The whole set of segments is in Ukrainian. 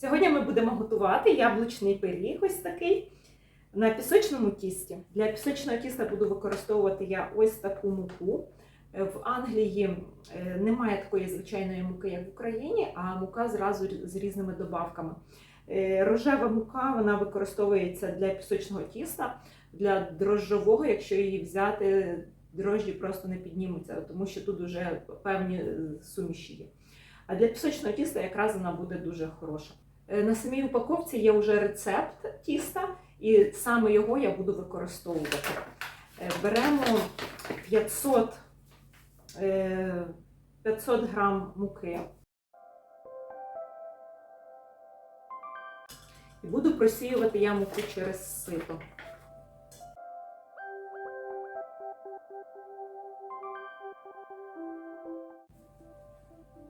Сьогодні ми будемо готувати яблучний пиріг, ось такий на пісочному тісті. Для пісочного тіста буду використовувати я ось таку муку. В Англії е, немає такої звичайної муки, як в Україні, а мука зразу з різними добавками. Е, Рожева мука вона використовується для пісочного тіста, для дрожжового, якщо її взяти, дрожжі просто не піднімуться, тому що тут вже певні е, суміші є. А для пісочного тіста якраз вона буде дуже хороша. Е, На самій упаковці є вже рецепт тіста, і саме його я буду використовувати. Е, Беремо 500, е, 500 грам муки. І буду просіювати я муку через сито.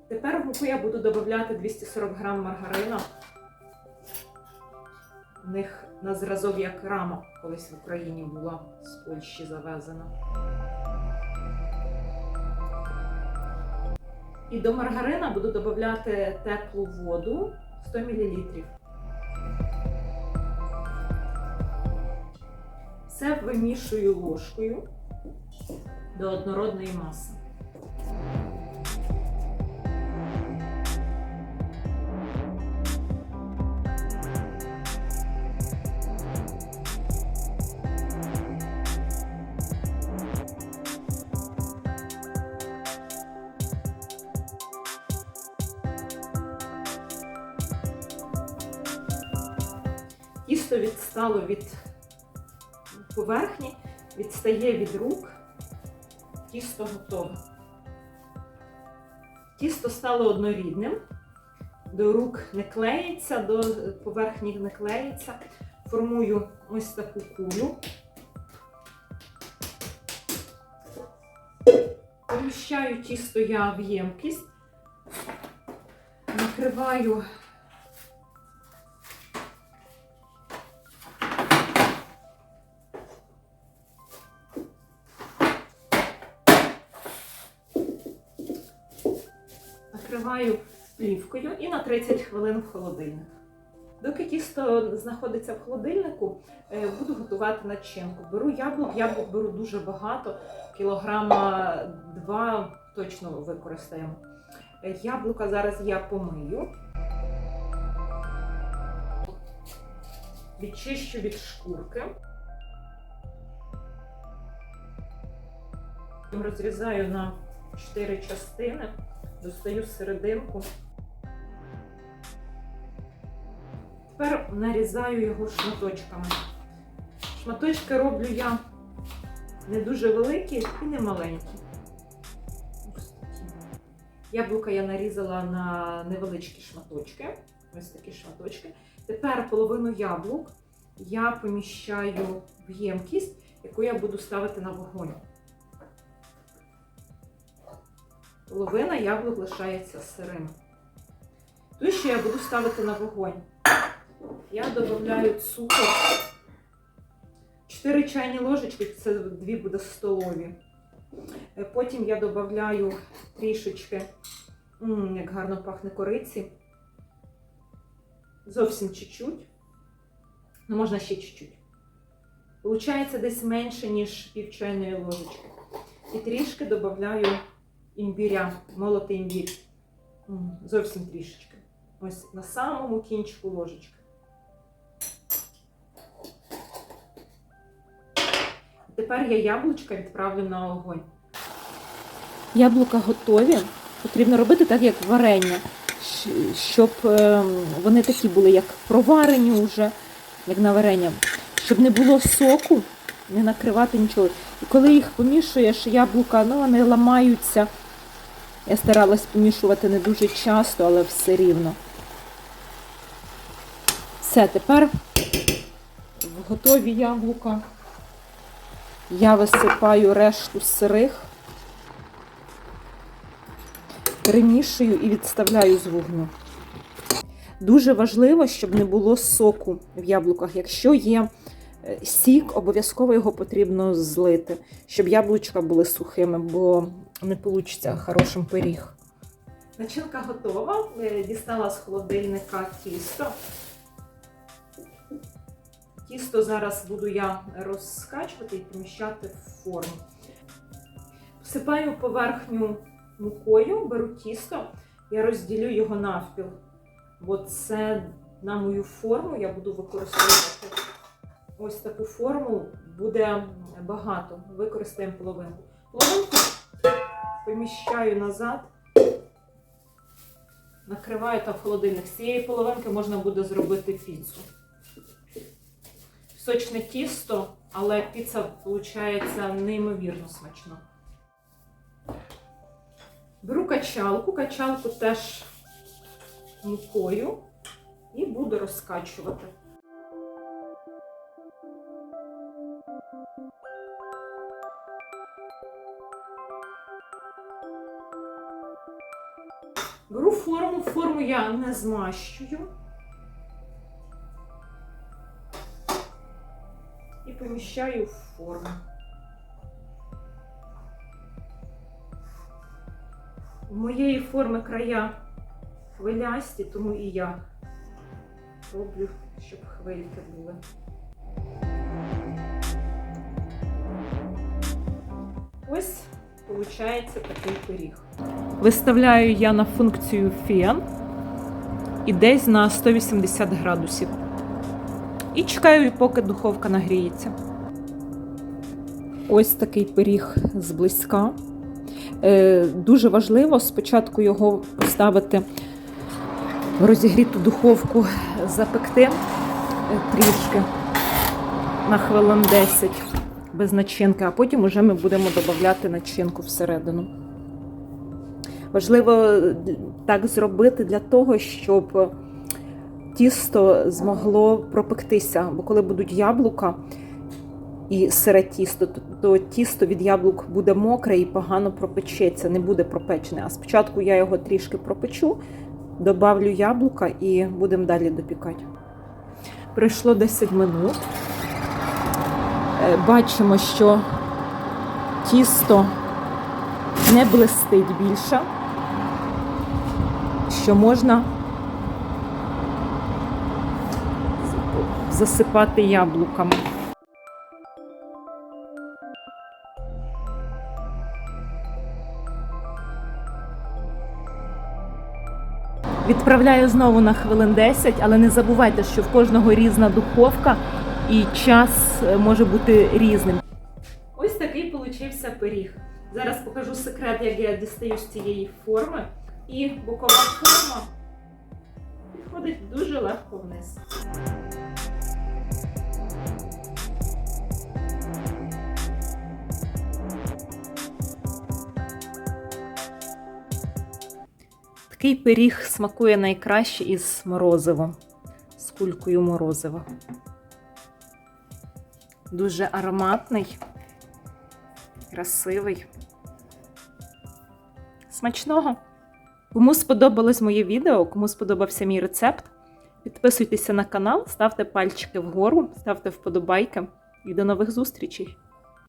Тепер в муку я буду додавати 240 грам маргарину. В них на зразок як рама колись в Україні була з Польщі завезена. І до маргарина буду додавати теплу воду 100 мл. Все вимішую ложкою до однородної маси. Тісто відстало від поверхні, відстає від рук. Тісто готове. Тісто стало однорідним, до рук не клеїться, до поверхні не клеїться. Формую ось таку кулю. Поміщаю тісто я в ємкість, накриваю накриваю плівкою і на 30 хвилин в холодильник. Доки тісто знаходиться в холодильнику, е, буду готувати начинку. Беру яблук, яблук беру дуже багато, кілограма два точно використаємо. Е, Яблука зараз я помию. Відчищу від шкурки. Розрізаю на 4 частини, достаю серединку. Тепер нарізаю його шматочками. Шматочки роблю я не дуже великі і не маленькі. Яблука я нарізала на невеличкі шматочки. Ось такі шматочки. Тепер половину яблук я поміщаю в ємкість, яку я буду ставити на вогонь. Половина яблук лишається сирим. Тут ще я буду ставити на вогонь. Я додаю цукор. 4 чайні ложечки, це 2 буде столові. Е, Потім я додаю трішечки, як гарно пахне кориці. Зовсім чуть-чуть. Ну, можна ще чуть-чуть. Получається десь менше, ніж пів чайної ложечки. І трішки додаю імбіря, молотий імбір. Зовсім трішечки. Ось на самому кінчику ложечки. Тепер я яблучка відправлю на огонь. Яблука готові. Потрібно робити так, як варення, щоб ем, вони такі були, як проварені вже, як на варення. Щоб не було соку, не накривати нічого. І коли їх помішуєш, яблука, ну вони ламаються. Я старалась помішувати не дуже часто, але все рівно. Все, тепер в готові яблука. Я висипаю решту сирих, перемішую і відставляю з вогню. Дуже важливо, щоб не було соку в яблуках. Якщо є е, сік, обов'язково його потрібно злити, щоб яблучка були сухими, бо не вийде хорошим пиріг. Начинка готова. Е, Дістала з холодильника тісто. Тісто зараз буду я розкачувати і поміщати в форму. Всипаю поверхню мукою, беру тісто, я розділю його навпіл, бо це на мою форму я буду використовувати. Ось таку форму буде багато. Використаємо половинку. Половинку поміщаю назад, накриваю там в холодильник. З цієї половинки можна буде зробити піцу. Сочне тісто, але піца виходить неймовірно смачно. Беру качалку, качалку теж мукою і буду розкачувати. Беру форму, форму я не змащую. І поміщаю в форму. У моєї форми края хвилясті, тому і я роблю, щоб хвильки були. Ось виходить такий пиріг. Виставляю я на функцію фен і десь на 180 градусів. І чекаю, поки духовка нагріється. Ось такий пиріг зблизька. Е, Дуже важливо спочатку його поставити в розігріту духовку, запекти е, трішки на хвилин 10 без начинки, а потім вже ми будемо додавати начинку всередину. Важливо так зробити для того, щоб тісто змогло пропектися, бо коли будуть яблука і сире тісто, то, то тісто від яблук буде мокре і погано пропечеться, не буде пропечене. А спочатку я його трішки пропечу, добавлю яблука і будемо далі допікати. Пройшло 10 минут. Е, Бачимо, що тісто не блистить більше, що можна засипати яблуками. Відправляю знову на хвилин 10, але не забувайте, що в кожного різна духовка і час е, може бути різним. Ось такий получився пиріг. Зараз покажу секрет, як я дістаю з цієї форми. І бокова форма підходить дуже легко вниз. Такий пиріг смакує найкраще із морозивом, з кулькою морозива. Дуже ароматний, красивий. Смачного! Кому сподобалось моє відео, кому сподобався мій рецепт, підписуйтеся на канал, ставте пальчики вгору, ставте вподобайки і до нових зустрічей!